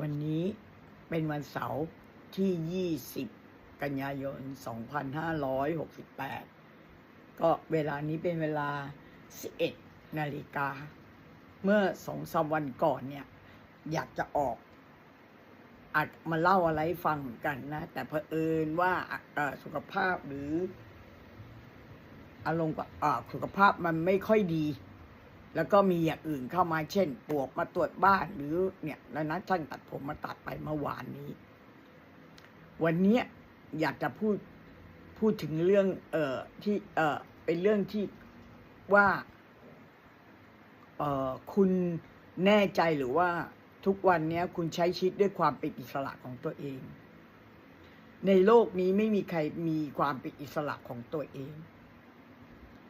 วันนี้เป็นวันเสาร์ที่ 20 กันยายน 2568 ก็เวลานี้เป็นเวลา 11 นาฬิกา เมื่อสองสามวันก่อนเนี่ย อยากจะออกอัดมาเล่าอะไรฟังเหมือนกันนะ แต่เผอิญว่าสุขภาพหรืออารมณ์สุขภาพมันไม่ค่อยดี แล้วก็มีอย่างอื่นเข้ามาเช่น ปวกมาตรวจบ้านหรือเนี่ยแล้วนะช่างตัดผมมาตัดไปเมื่อวานนี้ วันนี้อยากจะพูดพูดถึงเรื่อง เอ่อที่เอ่อเป็นเรื่องที่ว่า เอ่อคุณแน่ใจหรือว่าทุกวันนี้คุณใช้ชีวิตด้วยความเป็นอิสระของตัวเอง ในโลกนี้ไม่มีใครมีความเป็นอิสระของตัวเอง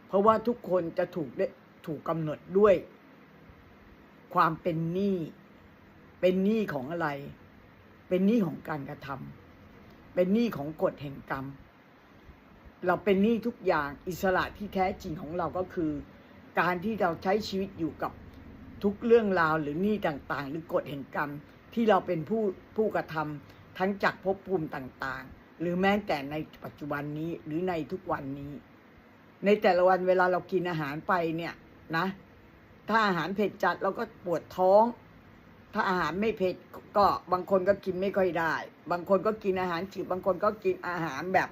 เพราะว่าทุกคนจะถูกได้ ถูกกำหนดด้วย ความเป็นหนี้เป็นหนี้ของอะไร เป็นหนี้ของการกระทำเป็นหนี้ของกฎแห่งกรรม เราเป็นหนี้ทุกอย่างอิสระที่แท้จริงของเราก็คือ การที่เราใช้ชีวิตอยู่กับทุกเรื่องราวหรือหนี้ต่างๆ หรือกฎแห่งกรรมที่เราเป็นผู้ผู้กระทำทั้งจากภพภูมิต่างๆ หรือแม้แต่ในปัจจุบันนี้หรือในทุกวันนี้ ในแต่ละวันเวลาเรากินอาหารไปเนี่ย นะ ถ้าอาหารเผ็ดจัดเราก็ปวดท้อง ถ้าอาหารไม่เผ็ดก็บางคนก็กินไม่ค่อยได้ บางคนก็กินอาหารจืดบางคนก็กินอาหารแบบ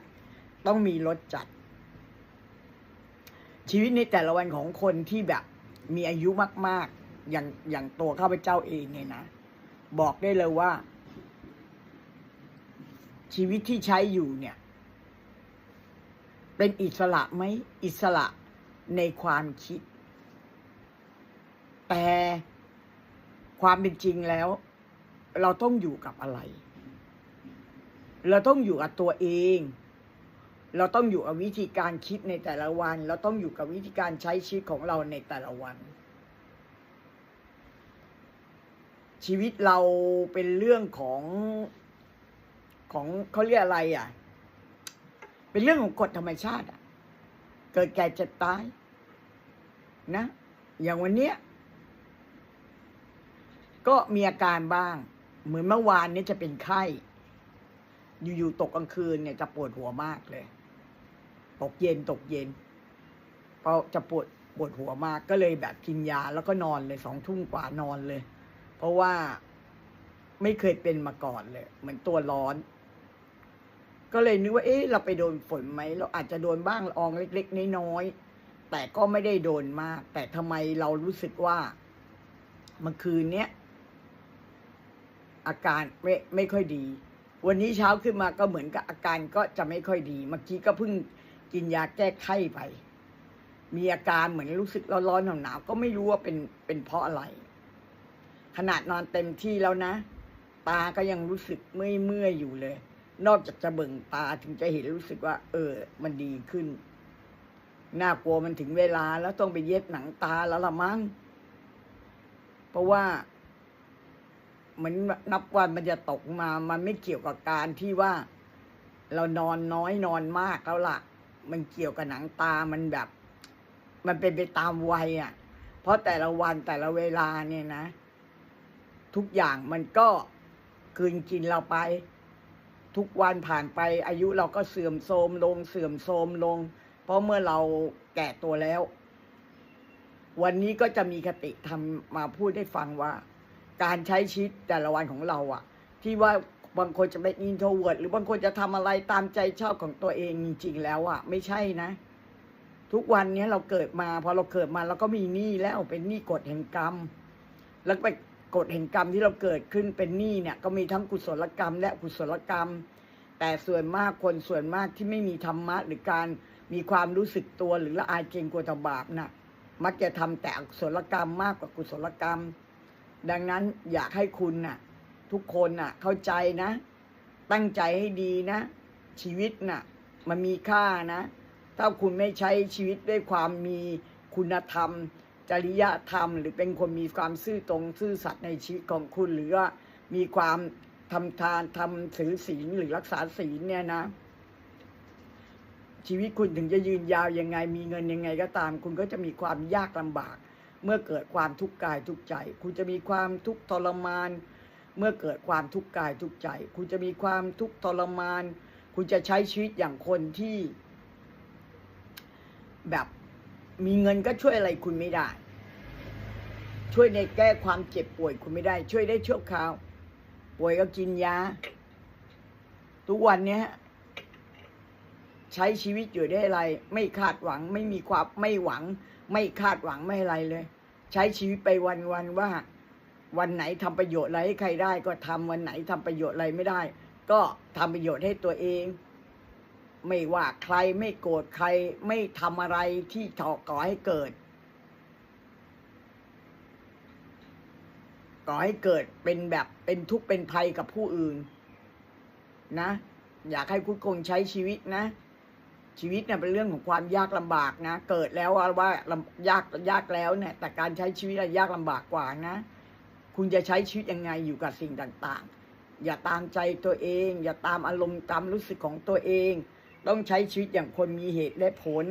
ต้องมีรสจัด ชีวิตในแต่ละวันของคนที่แบบมีอายุมาก ๆ อย่างอย่างตัวข้าพเจ้าเองเนี่ยนะ บอกได้เลยว่า ชีวิตที่ใช้อยู่เนี่ย เป็นอิสระไหมอิสระในความคิด แต่ความเป็นจริงแล้ว เราต้องอยู่กับอะไร เราต้องอยู่กับตัวเอง เราต้องอยู่กับวิธีการคิดในแต่ละวัน เราต้องอยู่กับวิธีการใช้ชีวิตของเราในแต่ละวัน ชีวิตเราเป็นเรื่องของของเขาเรียกอะไรอะ เป็นเรื่องของกฎธรรมชาติอะ เกิดแก่เจ็บตาย นะ อย่างวันเนี้ย ก็มีอาการบ้าง เหมือนเมื่อวานนี้จะเป็นไข้ อยู่ๆตกกลางคืนเนี่ยจะปวดหัวมากเลย ตกเย็นตกเย็นพอจะปวดปวดหัวมากก็เลยแบบกินยาแล้วก็นอนเลยสองทุ่มกว่านอนเลย เพราะว่าไม่เคยเป็นมาก่อนเลยเหมือนตัวร้อน ก็เลยนึกว่า เอ๊ะเราไปโดนฝนไหมเราอาจจะโดนบ้างละอองเล็ก ๆ น้อยๆแต่ก็ไม่ได้โดนมาก แต่ทำไมเรารู้สึกว่าเมื่อคืนเนี้ย อาการไม่ไม่ค่อยดี วันนี้เช้าขึ้นมาก็เหมือนกับอาการก็จะไม่ค่อยดี เมื่อกี้ก็เพิ่งกินยาแก้ไข้ไป มีอาการเหมือนรู้สึกร้อนๆหนาวๆก็ไม่รู้ว่าเป็นเป็นเพราะอะไร ขนาดนอนเต็มที่แล้วนะ ตาก็ยังรู้สึกเมื่อยๆอยู่เลย นอกจากจะเบิ่งตาถึงจะเห็นรู้สึกว่า เออ มันดีขึ้นน่ากลัวมันถึงเวลาแล้วต้องไปเย็บหนังตาแล้วละมั้งเพราะว่า เหมือนนับวันมันจะตกมา มันไม่เกี่ยวกับการที่ว่า เรานอนน้อยนอนมากแล้วล่ะ มันเกี่ยวกับหนังตามันแบบ มันเป็นไปตามวัยอะ เพราะแต่ละวันแต่ละเวลาเนี่ยนะ ทุกอย่างมันก็คืนกินเราไป ทุกวันผ่านไปอายุเราก็เสื่อมโทรมลงเสื่อมโทรมลง เพราะเมื่อเราแก่ตัวแล้ว วันนี้ก็จะมีคติทำมาพูดให้ฟังว่า การใช้ชีวิตแต่ละวันของเราอะที่ว่าบางคนจะเป็นอินโทรเวิร์ดหรือบางคนจะทำอะไรตามใจชอบของตัวเองจริงๆแล้วอะไม่ใช่นะ ทุกวันนี้เราเกิดมา พอเราเกิดมาเราก็มีหนี้แล้วเป็นหนี้กฎแห่งกรรม แล้วไปกฎแห่งกรรมที่เราเกิดขึ้นเป็นหนี้เนี่ย ก็มีทั้งกุศลกรรม และอกุศลกรรม แต่ส่วนมากคนส่วนมากที่ไม่มีธรรมะหรือการมีความรู้สึกตัวหรือละอายเกรงกลัวต่อบาปน่ะมักจะทำแต่อกุศลกรรมมากกว่ากุศลกรรม ดังนั้นอยากให้คุณน่ะ ทุกคนน่ะ เข้าใจนะ ตั้งใจให้ดีนะ ชีวิตน่ะ มันมีค่านะ ถ้าคุณไม่ใช้ชีวิตด้วยความมีคุณธรรม จริยธรรม หรือเป็นคนมีความซื่อตรงซื่อสัตย์ในชีวิตของคุณ หรือว่ามีความทำทานทำถือศีลหรือรักษาศีลเนี่ยนะ ชีวิตคุณถึงจะยืนยาวยังไง มีเงินยังไงก็ตาม คุณก็จะมีความยากลำบาก เมื่อเกิดความทุกข์กายทุกข์ใจ คุณจะมีความทุกข์ทรมาน เมื่อเกิดความทุกข์กายทุกข์ใจ คุณจะมีความทุกข์ทรมาน คุณจะใช้ชีวิตอย่างคนที่ แบบมีเงินก็ช่วยอะไรคุณไม่ได้ ช่วยในแก้ความเจ็บป่วยคุณไม่ได้ ช่วยได้ชั่วคราว ป่วยก็กินยาทุกวันเนี้ยใช้ชีวิตอยู่ได้อะไร ไม่คาดหวังไม่มีความไม่หวัง ไม่คาดหวังไม่อะไรเลย ใช้ชีวิตไปวันๆว่า วันไหนทำประโยชน์อะไรให้ใครได้ ก็ทำวันไหนทำประโยชน์อะไรไม่ได้ ก็ทำประโยชน์ให้ตัวเอง ไม่ว่าใครไม่โกรธใครไม่ทำอะไรที่ก่อให้เกิดก่อให้เกิดเป็นแบบเป็นทุกข์เป็นภัยกับผู้อื่น นะ อยากให้คุณคงใช้ชีวิตนะ ชีวิตเนี่ยเป็นเรื่องของความยากลำบากนะ เกิดแล้วว่าลำยากยากแล้วเนี่ย แต่การใช้ชีวิตอะยากลำบากกว่านะ คุณจะใช้ชีวิตยังไงอยู่กับสิ่งต่างๆ อย่าตามใจตัวเอง อย่าตามอารมณ์ตามรู้สึกของตัวเอง ต้องใช้ชีวิตอย่างคนมีเหตุและผล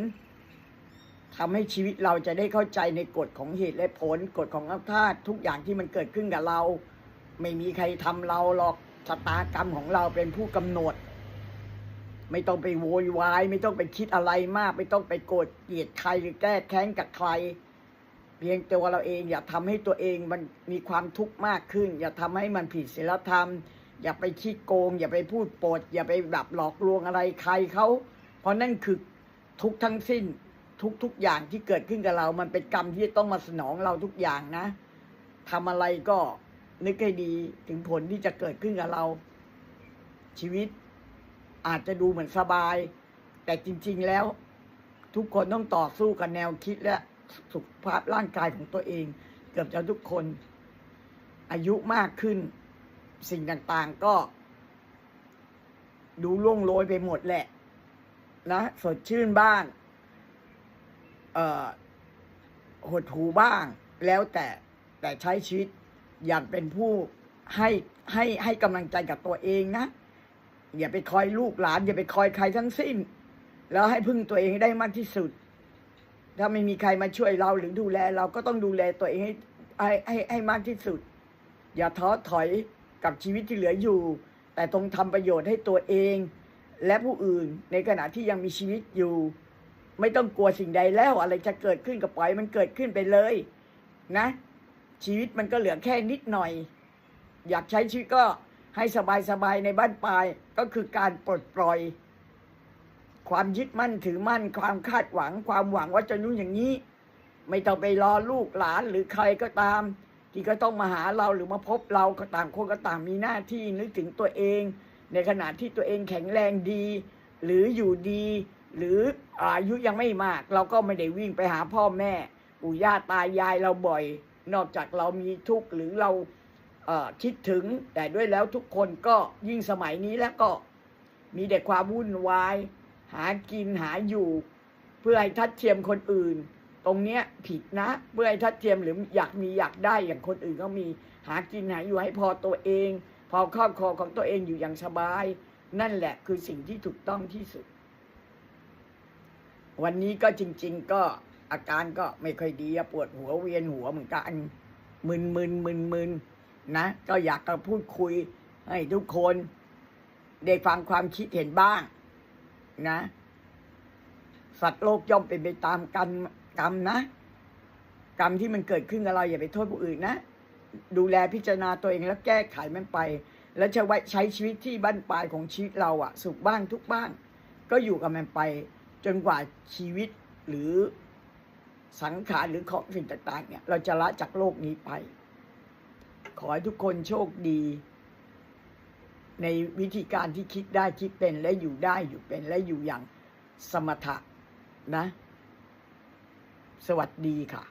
ทำให้ชีวิตเราจะได้เข้าใจในกฎของเหตุและผล กฎของอำนาจทุกอย่างที่มันเกิดขึ้นกับเรา ไม่มีใครทำเราหรอกชะตากรรมของเราเป็นผู้กำหนด ไม่ต้องไปโวยวาย ไม่ต้องไปคิดอะไรมาก ไม่ต้องไปโกรธเกลียดใครหรือแก้แค้นกับใคร เพียงตัวเราเองอย่าทำให้ตัวเองมันมีความทุกข์มากขึ้น อย่าทำให้มันผิดศีลธรรม อย่าไปคิดโกง อย่าไปพูดโปด อย่าไปแบบหลอกลวงอะไรใครเขาเพราะนั่นคือทุกทั้งสิ้นทุกทุกอย่างที่เกิดขึ้นกับเรา มันเป็นกรรมที่ต้องมาสนองเราทุกอย่างนะทำอะไรก็นึกให้ดีถึงผลที่จะเกิดขึ้นกับเราชีวิต อาจจะดูเหมือนสบาย แต่จริง ๆแล้ว ทุกคนต้องต่อสู้กับแนวคิดและสุขภาพร่างกายของตัวเอง เกือบจะทุกคน อายุมากขึ้น สิ่งต่างๆก็ ดูล่วงโรยไปหมดแหละ นะสดชื่นบ้างเอ่อหดหูบ้าง แล้วแต่แต่ใช้ชีวิตอย่างเป็นผู้ให้ให้ให้กำลังใจกับตัวเองนะ อย่าไปคอยลูกหลาน อย่าไปคอยใครทั้งสิ้น แล้วให้พึ่งตัวเองได้มากที่สุด ถ้าไม่มีใครมาช่วยเราหรือดูแล เราก็ต้องดูแลตัวเองให้ให้ให้ให้มากที่สุด อย่าท้อถอยกับชีวิตที่เหลืออยู่ แต่ต้องทำประโยชน์ให้ตัวเอง และผู้อื่นในขณะที่ยังมีชีวิตอยู่ ไม่ต้องกลัวสิ่งใดแล้วอะไรจะเกิดขึ้นก็ปล่อยมันเกิดขึ้นไปเลยนะ ชีวิตมันก็เหลือแค่นิดหน่อย อยากใช้ชีวิตก็ ให้สบายๆในบ้านปลายก็คือการปลดปล่อย ความยึดมั่นถือมั่น ความคาดหวัง ความหวังว่าจะนุ่นอย่างนี้ ไม่ต้องไปรอลูกหลานหรือใครก็ตาม ที่ก็ต้องมาหาเราหรือมาพบเราก็ต่างคนก็ต่างมีหน้าที่นึกถึงตัวเอง ในขณะที่ตัวเองแข็งแรงดี หรืออยู่ดี หรืออายุยังไม่มาก เราก็ไม่ได้วิ่งไปหาพ่อแม่ปู่ย่าตายายเราบ่อย นอกจากเรามีทุกข์หรือเรา คิดถึงแต่ด้วยแล้วทุกคนก็ยิ่งสมัยนี้แล้วก็มีแต่ความวุ่นวาย หากินหาอยู่ เพื่อให้ทัดเทียมคนอื่น ตรงเนี้ยผิดนะ เพื่อให้ทัดเทียมหรืออยากมีอยากได้อย่างคนอื่นก็มีหากินหาอยู่ให้พอตัวเอง พอครอบครัวของตัวเองอยู่อย่างสบาย นั่นแหละคือสิ่งที่ถูกต้องที่สุด วันนี้ก็จริง ๆ ก็อาการก็ไม่ค่อยดีปวดหัวเวียนหัวเหมือนกันมึนมึนมึนมึนน นะ ก็อยากจะพูดคุยให้ทุกคนได้ฟังความคิดเห็นบ้าง นะ สัตว์โลกย่อมเป็นไปตามกรรมกรรมนะ กรรมที่มันเกิดขึ้นกับเราอย่าไปโทษผู้อื่นนะ ดูแลพิจารณาตัวเองแล้วแก้ไขมันไป แล้วจะไว้ใช้ชีวิตที่บ้านปลายของชีวิตเราอะสุขบ้างทุกบ้าง ก็อยู่กับมันไป จนกว่าชีวิตหรือสังขารหรือของสิ่งต่างๆเนี่ยเราจะละจากโลกนี้ไป ขอให้ทุกคนโชคดี ในวิธีการที่คิดได้คิดเป็นและอยู่ได้อยู่เป็นและอยู่อย่างสมถะนะ สวัสดีค่ะ